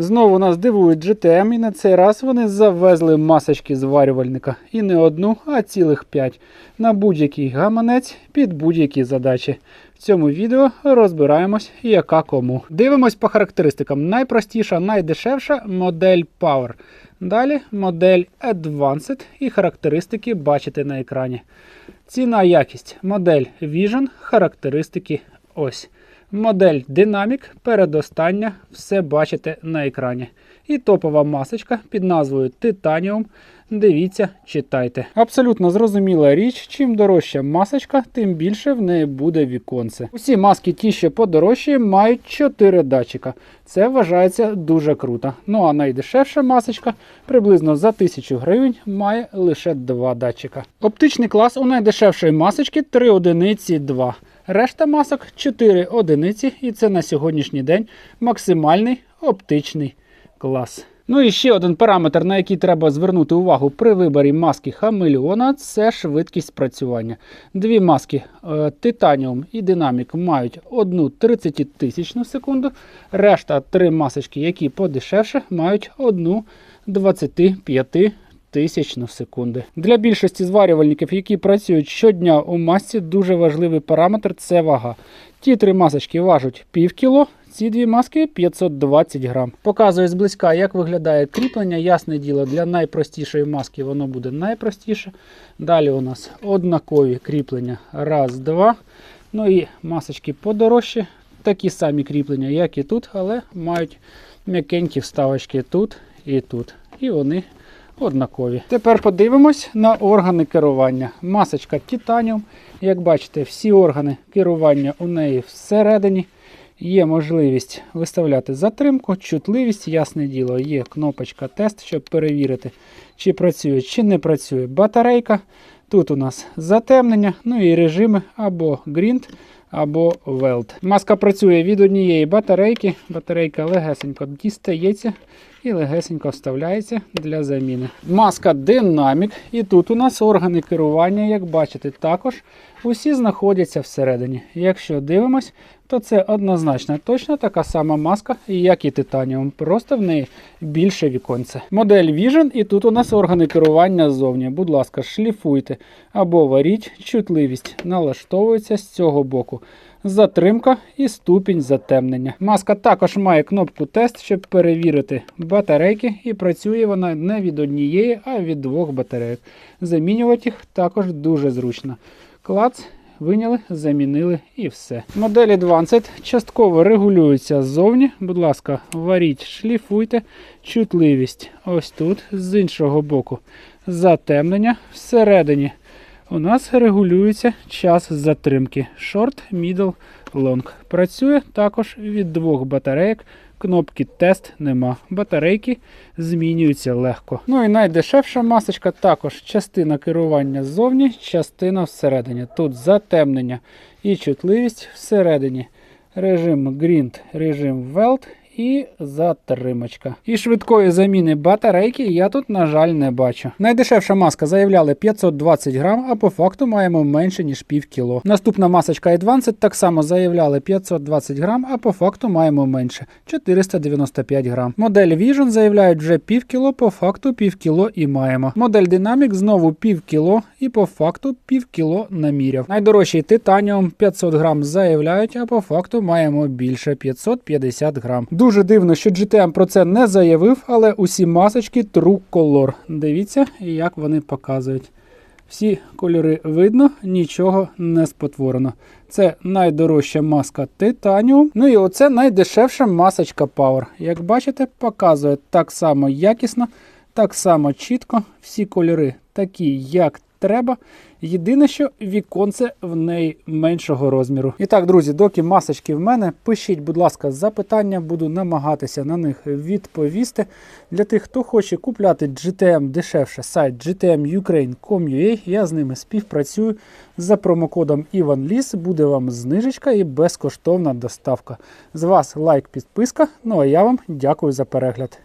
Знову нас дивують GTM, і на цей раз вони завезли масочки зварювальника. І не одну, а цілих п'ять. На будь-який гаманець під будь-які задачі. В цьому відео розбираємось, яка кому. Дивимось по характеристикам. Найпростіша, найдешевша модель Power. Далі модель Advanced і характеристики бачите на екрані. Ціна якість. Модель Vision, характеристики ось. Модель Dynamic, передостання, все бачите на екрані. І топова масочка під назвою Titanium. Дивіться, читайте. Абсолютно зрозуміла річ, чим дорожча масочка, тим більше в неї буде віконце. Усі маски, ті, що подорожчі, мають 4 датчика. Це вважається дуже круто. Ну а найдешевша масочка приблизно за 1000 гривень має лише 2 датчика. Оптичний клас у найдешевшої масочки 3 одиниці 2. Решта масок 4 одиниці, і це на сьогоднішній день максимальний оптичний клас. Ну і ще один параметр, на який треба звернути увагу при виборі маски хамелеона, це швидкість спрацювання. Дві маски Titanium і Dynamic мають одну 30 тисячну секунду, решта три масочки, які подешевше, мають одну 25 тисячну секунди. Для більшості зварювальників, які працюють щодня у масці, дуже важливий параметр це вага. Ті три масочки важать пів кіло, ці дві маски 520 грам. Показую зблизька, як виглядає кріплення. Ясне діло, для найпростішої маски воно буде найпростіше. Далі у нас однакові кріплення. Раз, два. Ну і масочки подорожчі. Такі самі кріплення, як і тут, але мають м'якенькі вставочки тут і тут. І вони однакові. Тепер подивимось на органи керування. Масочка Titanium. Як бачите, всі органи керування у неї всередині. Є можливість виставляти затримку, чутливість, ясне діло, є кнопочка тест, щоб перевірити, чи працює, чи не працює батарейка. Тут у нас затемнення, ну і режими або Grind, або Weld. Маска працює від однієї батарейки. Батарейка легесенько дістається і легесенько вставляється для заміни. Маска Dynamic. І тут у нас органи керування, як бачите, також усі знаходяться всередині. Якщо дивимось, то це однозначно точно така сама маска, як і Titanium, просто в неї більше віконце. Модель Vision, і тут у нас органи керування ззовні. Будь ласка, шліфуйте або варіть, чутливість налаштовується з цього боку. Затримка і ступінь затемнення. Маска також має кнопку тест, щоб перевірити батарейки, і працює вона не від однієї, а від двох батарейок. Замінювати їх також дуже зручно. Клац Виняли, замінили і все. Модель Advanced частково регулюється ззовні. Будь ласка, варіть, шліфуйте. Чутливість ось тут, з іншого боку. Затемнення всередині. У нас регулюється час затримки. Short, middle, long. Працює також від двох батарейок. Кнопки тест нема. Батарейки змінюються легко. Ну і найдешевша масочка також частина керування ззовні, частина всередині. Тут затемнення і чутливість всередині. Режим Grind, режим Weld і затримочка. І швидкої заміни батарейки я тут, на жаль, не бачу. Найдешевша маска заявляли 520 грам, а по факту маємо менше, ніж пів кіло. Наступна масочка Advanced так само заявляли 520 грам, а по факту маємо менше 495 грам. Модель Vision заявляють вже пів кіло, по факту пів кіло і маємо. Модель Dynamic знову пів кіло і по факту пів кіло наміряв. Найдорожчий Titanium 500 грам заявляють, а по факту маємо більше 550 грам. Дуже дивно, що GTM про це не заявив, але усі масочки True Color. Дивіться, як вони показують. Всі кольори видно, нічого не спотворено. Це найдорожча маска Titanium. Ну і оце найдешевша масочка Power. Як бачите, показує так само якісно, так само чітко. Всі кольори такі, як треба. Єдине, що віконце в неї меншого розміру. І так, друзі, доки масочки в мене, пишіть, будь ласка, запитання, буду намагатися на них відповісти. Для тих, хто хоче купляти GTM дешевше, сайт gtmukraine.com.ua, я з ними співпрацюю. За промокодом IvanLis буде вам знижечка і безкоштовна доставка. З вас лайк, підписка. Ну а я вам дякую за перегляд.